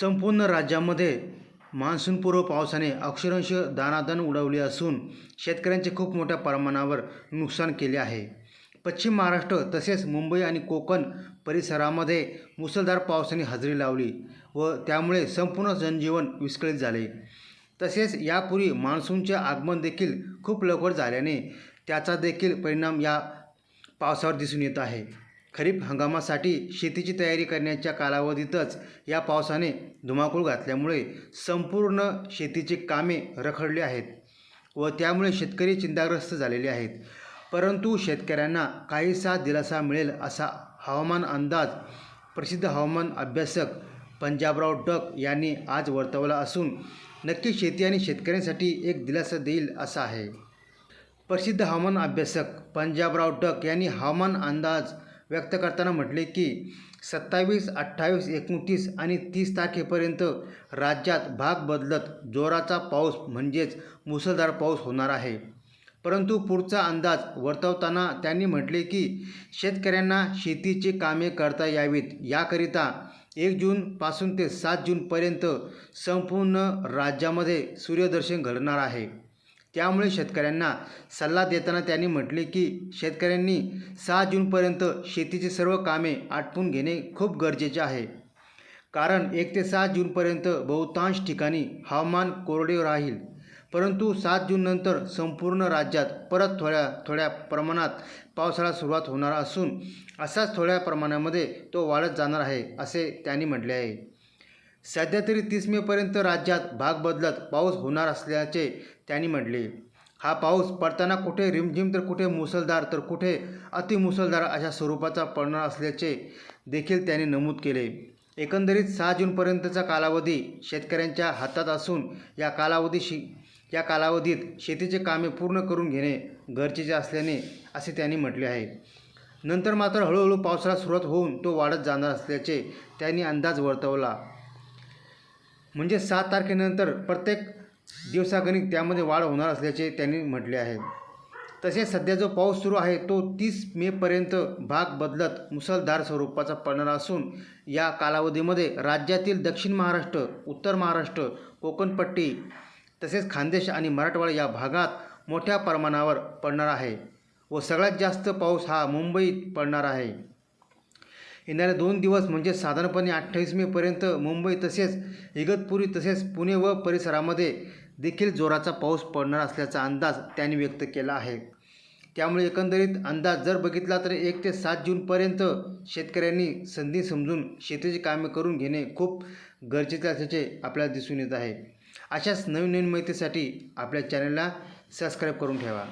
संपूर्ण राज्यामध्ये मान्सूनपूर्व पावसाने अक्षरांश दाणादाण उडवली असून शेतकऱ्यांचे खूप मोठ्या प्रमाणावर नुकसान केले आहे. पश्चिम महाराष्ट्र तसेच मुंबई आणि कोकण परिसरामध्ये मुसळधार पावसाने हजेरी लावली व त्यामुळे संपूर्ण जनजीवन विस्कळीत झाले. तसेच यापूर्वी मान्सूनचे आगमन देखील खूप लवकर झाल्याने त्याचा देखील परिणाम या पावसावर दिसून येत आहे. खरीप हंगामासाठी शेतीची तयारी करण्याच्या कालावधीतच या पावसाने धुमाकूळ घातल्यामुळे संपूर्ण शेतीची कामे रखडली आहेत व त्यामुळे शेतकरी चिंताग्रस्त झालेले आहेत. परंतु शेतकऱ्यांना काहीसा दिलासा मिळेल असा हवामान अंदाज प्रसिद्ध हवामान अभ्यासक पंजाबराव डक यांनी आज वर्तवला असून नक्की शेती आणि शेतकऱ्यांसाठी एक दिलासा देईल असा आहे. प्रसिद्ध हवामान अभ्यासक पंजाबराव डक यांनी हवामान अंदाज व्यक्त करताना म्हटले की सत्तावीस अठ्ठावीस एकोणतीस आणि तीस तारखेपर्यंत राज्यात भाग बदलत जोराचा पाऊस म्हणजेच मुसळधार पाऊस होणार आहे. परंतु पुढचा अंदाज वर्तवताना त्यांनी म्हटले की शेतकऱ्यांना शेतीची कामे करता यावीत. याकरिता एक जूनपासून ते सात जूनपर्यंत संपूर्ण राज्यामध्ये सूर्यदर्शन घडणार आहे. त्यामुळे शेतकऱ्यांना सल्ला देताना त्यांनी म्हटले की शेतकऱ्यांनी सहा जूनपर्यंत शेतीची सर्व कामे आटपून घेणे खूप गरजेचे आहे. कारण एक ते सात जूनपर्यंत बहुतांश ठिकाणी हवामान कोरडे राहील. परंतु सात जूननंतर संपूर्ण राज्यात परत थोड्या थोड्या प्रमाणात पावसाळा सुरुवात होणार असून असाच थोड्या प्रमाणामध्ये तो वाढत जाणार आहे असे त्यांनी म्हटले आहे. सध्या तरी तीस मेपर्यंत राज्यात भाग बदलत पाऊस होणार असल्याचे त्यांनी म्हटले. हा पाऊस पडताना कुठे रिमझिम तर कुठे मुसळधार तर कुठे अतिमुसळधार अशा स्वरूपाचा पडणार असल्याचे देखील त्यांनी नमूद केले. एकंदरीत सहा जूनपर्यंतचा कालावधी शेतकऱ्यांच्या हातात असून या कालावधीशी या कालावधीत शेतीचे कामे पूर्ण करून घेणे गरजेचे असल्याने असे त्यांनी म्हटले आहे. नंतर मात्र हळूहळू पावसाळा सुरुवात होऊन तो वाढत जाणार असल्याचे त्यांनी अंदाज वर्तवला. म्हणजे सात तारखेनंतर प्रत्येक दिवसागणिक त्यामध्ये वाढ होणार असल्याचे त्यांनी म्हटले आहे. तसेच सध्या जो पाऊस सुरू आहे तो तीस मेपर्यंत भाग बदलत मुसळधार स्वरूपाचा पडणार असून या कालावधीमध्ये राज्यातील दक्षिण महाराष्ट्र उत्तर महाराष्ट्र कोकणपट्टी तसेच खानदेश आणि मराठवाडा या भागात मोठ्या प्रमाणावर पडणार आहे व सगळ्यात जास्त पाऊस हा मुंबईत पडणार आहे. येणारे दोन दिवस म्हणजे साधारणपणे अठ्ठावीस मेपर्यंत मुंबई तसेच इगतपुरी तसेच पुणे व परिसरामध्ये देखील जोराचा पाऊस पडणार असल्याचा अंदाज त्यांनी व्यक्त केला आहे. त्यामुळे एकंदरीत अंदाज जर बघितला तर एक ते सात जूनपर्यंत शेतकऱ्यांनी संधी समजून शेतीची कामे करून घेणे खूप गरजेचे असल्याचे आपल्याला दिसून येत आहे. अशाच नवीन नवीन माहितीसाठी आपल्या चॅनलला सबस्क्राईब करून ठेवा.